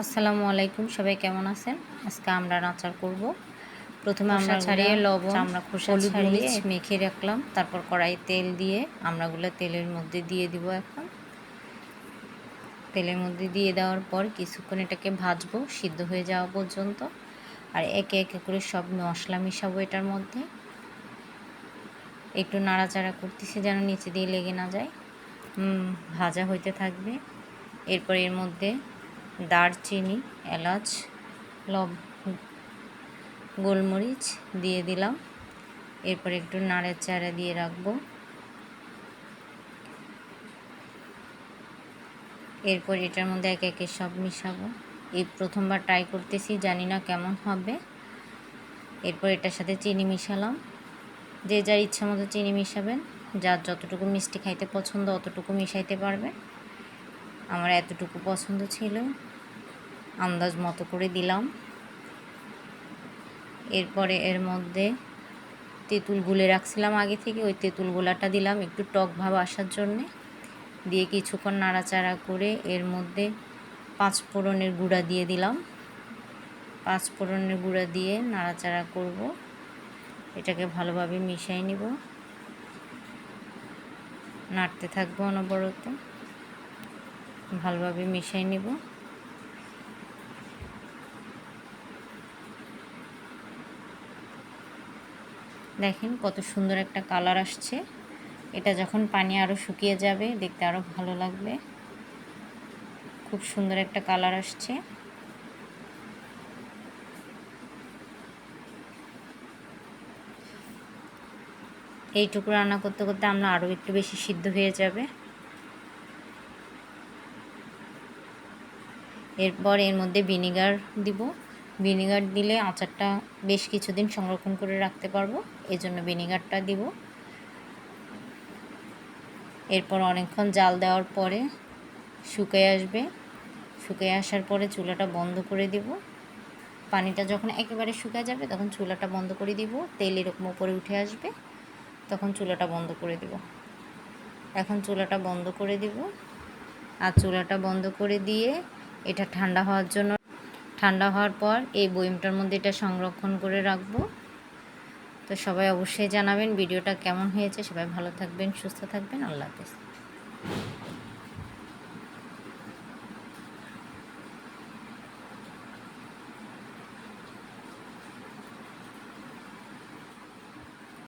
আসসালামু আলাইকুম সবাই কেমন আছেন? আজকে আমরা আচার করব। প্রথমে আমরা ছাড়িয়ে লবণ আমরা খোসা ছাড়িয়ে মেখে রাখলাম তারপর কড়াই তেল দিয়ে আমরাগুলো তেলের মধ্যে দিয়ে দিব এখন। তেলের মধ্যে দিয়ে দেওয়ার পর কিছুক্ষণ এটাকে ভাজবো সিদ্ধ হয়ে যাওয়া পর্যন্ত। আর একে একে করে সব মশলা মিশাবো এটার মধ্যে। একটু নাড়াচাড়া করতেছি যেন নিচে দিয়ে লেগে না যায়। ভাজা হইতে থাকবে। এরপর এর মধ্যে দারচিনি, এলাচ, লব, গোলমরিচ দিয়ে দিলাম। এরপর একটু নাড়ের চাড়া দিয়ে রাখব। এরপর এটার মধ্যে এক একে সব মিশাবো। এই প্রথমবার ট্রাই করতেছি, জানি না কেমন হবে। এরপর এটার সাথে চিনি মিশালাম। যে যার ইচ্ছা মতো চিনি মিশাবেন, যার যতটুকু মিষ্টি খাইতে পছন্দ, অতটুকু মিশাইতে পারবে আমার এতটুকু পছন্দ ছিল। আন্দাজ মতো করে দিলাম। এরপরে এর মধ্যে তেঁতুল গুলে রাখছিলাম আগে থেকে। ওই তেঁতুল গোলাটা দিলাম একটু টক ভাব আসার জন্যে। দিয়ে কিছুক্ষণ নাড়াচাড়া করে এর মধ্যে পাঁচ ফোড়নের গুঁড়া দিয়ে দিলাম। পাঁচ ফোড়নের গুঁড়া দিয়ে নাড়াচাড়া করব। এটাকে ভালোভাবে মিশিয়ে নিব। নাড়তে থাকব অনবরত। ভালোভাবে মিশিয়ে নিব। দেখেন কত সুন্দর একটা কালার আসছে। এটা যখন পানি আরও শুকিয়ে যাবে, দেখতে আরও ভালো লাগবে। খুব সুন্দর একটা কালার আসছে। এইটুকু রান্না করতে করতে আমরা আরও একটু বেশি সিদ্ধ হয়ে যাবে। এরপর এর মধ্যে ভিনিগার দিব। ভিনিগার দিলে আচারটা বেশ কিছুদিন সংরক্ষণ করে রাখতে পারব এই জন্য ভিনিগারটা দিব। এরপর অনেকক্ষণ জাল দেওয়ার পরে শুকিয়ে আসবে। শুকিয়ে আসার পরে চুলাটা বন্ধ করে দিব। পানিটা যখন একেবারে শুকিয়ে যাবে তখন চুলাটা বন্ধ করে দিব। তেল এরকম উপরে উঠে আসবে, তখন চুলাটা বন্ধ করে দিব। এখন চুলাটা বন্ধ করে দিব। আর চুলাটা বন্ধ করে দিয়ে এটা ঠান্ডা হওয়ার জন্য। ঠান্ডা হওয়ার পর এই বইমটার মধ্যে এটা সংরক্ষণ করে রাখব। তো সবাই অবশ্যই জানাবেন ভিডিওটা কেমন হয়েছে। সবাই ভালো থাকবেন, সুস্থ থাকবেন। আল্লাহ হাফেজ।